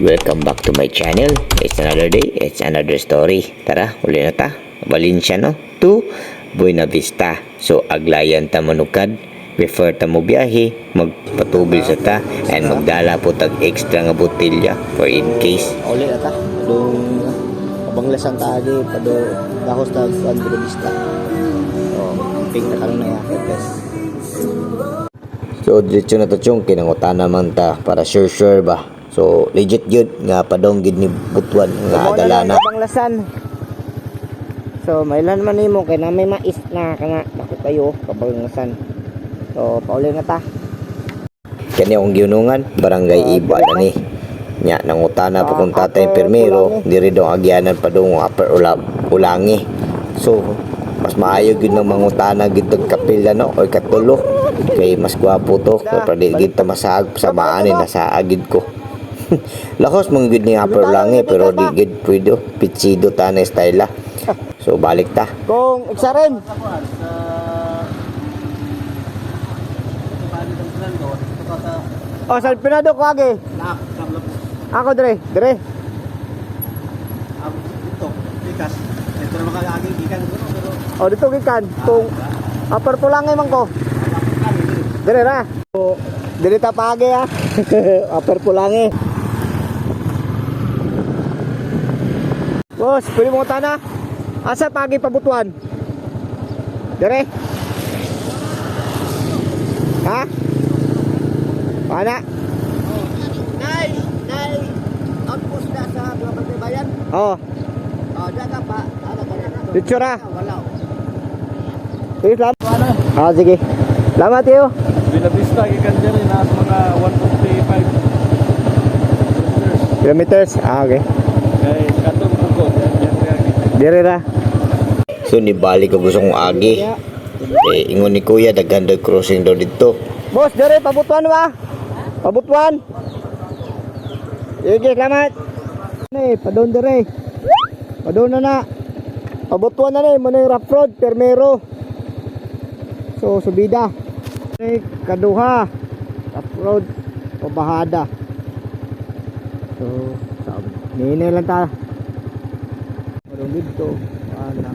Welcome back to my channel. It's another day, it's another story. Tara, uli na ta. Valenciano to Buena Vista. So, aglayan ta manukad. Before ta mo biyahe, magpatubil sa ta and magdala po tag extra nga botilya for in case. Uli na ta. Padong kabanglasan ta agi. Pado dahos ta kuan Vista. So, ping na karon na ya. Yes. So, diretso na to chung, kinangutan naman ta para sure sure ba. So, legit yun nga padong gid ni Butuan nga adala na. Kabanglasan. So, mailan man nimo kay na may mais na kana dako kayo kabanglasan. So, pauli na ta. Kani akong giunungan, barangay Iba na ni. Nya nangutana pa kung tatay permero, diri daw agyanan pa daw ang upper ula, ulangi. So, mas maayo gid ng mangutana gid kapila no or katulo. Kay mas gwapo to, kay di gid ta masag samaan ni nasa agid ko. Lakos mong gid ni upper ulangi pero di gid pwede pitsido ta na style ah. So balik ta. Kung iksa rin. Oh, sa pinado ko agi. Ako dire, dire. Oh, dito gikan. Kung upper pulangay man ko. Dire ra. So, dire ta pagi ah. upper pulangay. Boss, pwede mo tana? Asa pagi pabutuan? Dire. Ha? Pana? Nay, nay, outpost na sa mga pagtibayan. Oh, Oh, daga pa, ano ka na? dito ra. Wala. Sige, salamat. Ah, sige. Salamat iyo. Binabista gikan dyan eh, nasa mga 155 Kilometers. Ah, okay. kay katong Dire ra. So nibalik ko gusto kong agi. Eh, ingon ni kuya, daghan daw crossing daw dito. Boss, dire pabutuan ba? Pabutuan. Sige, salamat. Ni, padon dire. Padon na na. Pabutuan na ni, mo na yung rough road, permero. So, subida. Ni, kaduha. Rough road, pabahada. So, sa lang ta. Dito. Ana.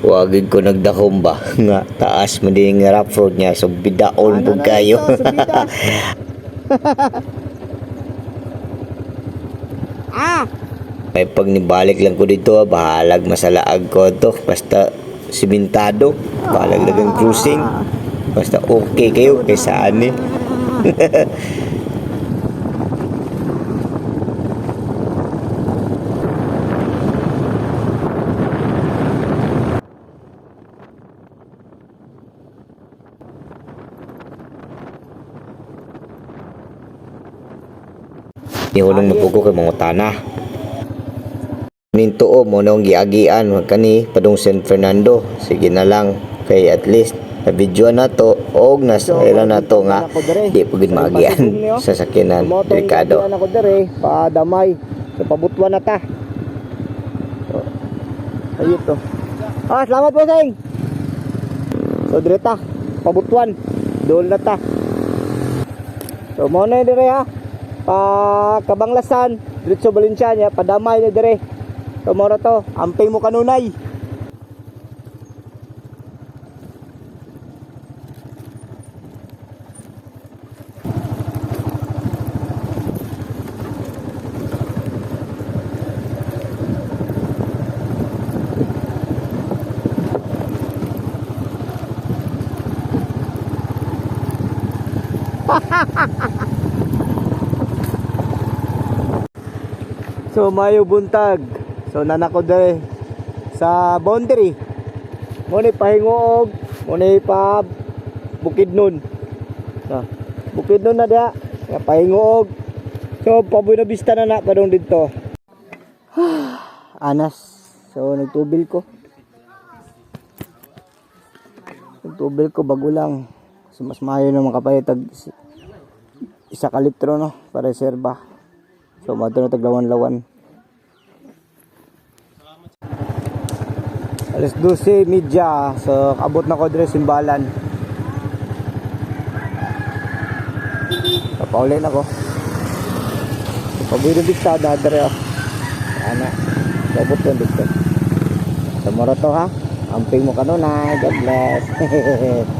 Wagid ko nagdakom ba nga taas man din nga rough road niya so bidaon na kayo. ah! May pag nibalik lang ko dito, ah, bahalag masalaag ko to. Basta simentado, bahalag lang ang cruising. Basta okay kayo kay saan nang mapuko kay mga tana. Nintuo mo nung giagian kani padung San Fernando. Sige na lang kay at least na video na to og nasayra na to nga di pagid maagian sa sakinan delikado. Ano ko dire, pa damay. So pabutuan na ta. So, ayun to. Ah, salamat po sing. So dire ta, pabutuan. Dol na ta. So mo na dire ha. Pa Kabanglasan, diretso Balenciaga, pa damay na dire. So mo na to, amping mo kanunay. So mayo buntag. So nanako dere sa boundary. Muni pahingoog, muni pa bukid nun. Na, bukid nun na dia. Nga pahingoog. So paboy na bista na na padong dito. Anas. So nagtubil ko. Nagtubil ko bago lang. So mas mayo na makapayatag isa ka litro no para reserba. So mato na taglawan-lawan. Alas 12 media. So abot na ko dire simbalan. So pauli na ko. Pabili bigta dadre oh. Ana. Sabot yung bigta. Tomorrow to ha. Amping mo kanunay. God bless.